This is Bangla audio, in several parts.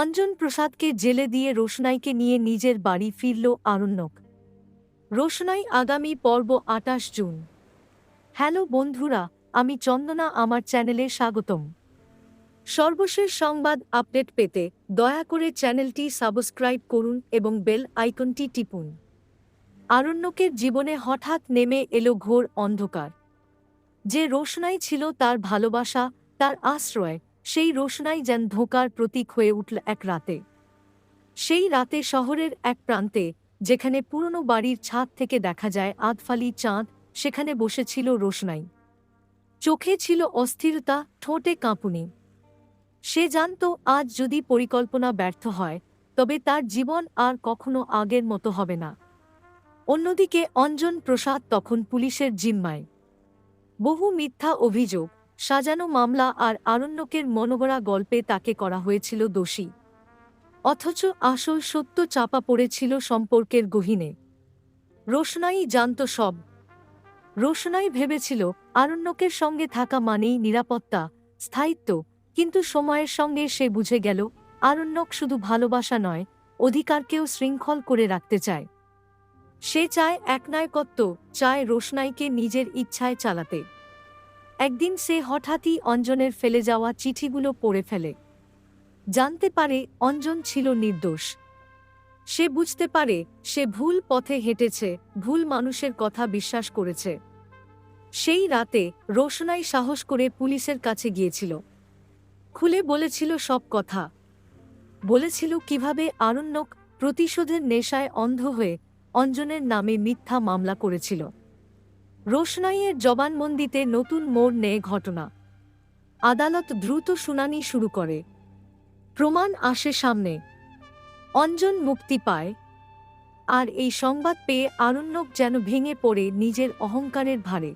অঞ্জন প্রসাদকে জেলে দিয়ে রোশনাইকে নিয়ে নিজের বাড়ি ফিরল আরণ্যক। রোশনাই আগামী পর্ব আটাশ জুন। হ্যালো বন্ধুরা, আমি চন্দনা, আমার চ্যানেলে স্বাগতম। সর্বশেষ সংবাদ আপডেট পেতে দয়া করে চ্যানেলটি সাবস্ক্রাইব করুন এবং বেল আইকনটি টিপুন। আরণ্যকের জীবনে হঠাৎ নেমে এলো ঘোর অন্ধকার। যে রোশনাই ছিল তার ভালোবাসা, তার আশ্রয় সেই রোশনাই যেন ধোকার প্রতীক হয়ে উঠল এক রাতে। সেই রাতে শহরের এক প্রান্তে, যেখানে পুরনো বাড়ির ছাদ থেকে দেখা যায় আধফালি চাঁদ, সেখানে বসেছিল রোশনাই। চোখে ছিল অস্থিরতা, ঠোঁটে কাঁপুনি। সে জানত আজ যদি পরিকল্পনা ব্যর্থ হয়, তবে তার জীবন আর কখনো আগের মতো হবে না। অন্যদিকে অঞ্জন প্রসাদ তখন পুলিশের জিম্মায়। বহু মিথ্যা অভিযোগ সাজানো মামলা আর আরণ্যকের মনোগড়া গল্পে তাকে করা হয়েছিল দোষী। অথচ আসল সত্য চাপা পড়েছিল সম্পর্কের গহীনে। রোশনাই জানত সব। রোশনাই ভেবেছিল আরণ্যকের সঙ্গে থাকা মানেই নিরাপত্তা, স্থায়িত্ব, কিন্তু সময়ের সঙ্গে সে বুঝে গেল, আরণ্যক শুধু ভালোবাসা নয়, অধিকারকেও শৃঙ্খল করে রাখতে চায়। সে চায় একনায়কত্ব, চায় রোশনাইকে নিজের ইচ্ছায় চালাতে। একদিন সে হঠাৎই অঞ্জনের ফেলে যাওয়া চিঠিগুলো পড়ে ফেলে। জানতে পারে অঞ্জন ছিল নির্দোষ। সে বুঝতে পারে সে ভুল পথে হেঁটেছে, ভুল মানুষের কথা বিশ্বাস করেছে। সেই রাতে রোশনাই সাহস করে পুলিশের কাছে গিয়েছিল। খুলে বলেছিল সব কথা। বলেছিল কীভাবে আরণ্যক প্রতিশোধের নেশায় অন্ধ হয়ে অঞ্জনের নামে মিথ্যা মামলা করেছিল। রোশনাইয়ের জবানবন্দিতে নতুন মোড় নেয় ঘটনা। আদালত দ্রুত শুনানি শুরু করে। প্রমাণ আসে সামনে। অঞ্জন মুক্তি পায়। আর এই সংবাদ পেয়ে আরণ্যক যেন ভেঙে পড়ে নিজের অহংকারের ভারে।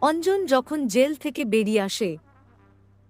অঞ্জন যখন জেল থেকে বেরিয়ে আসে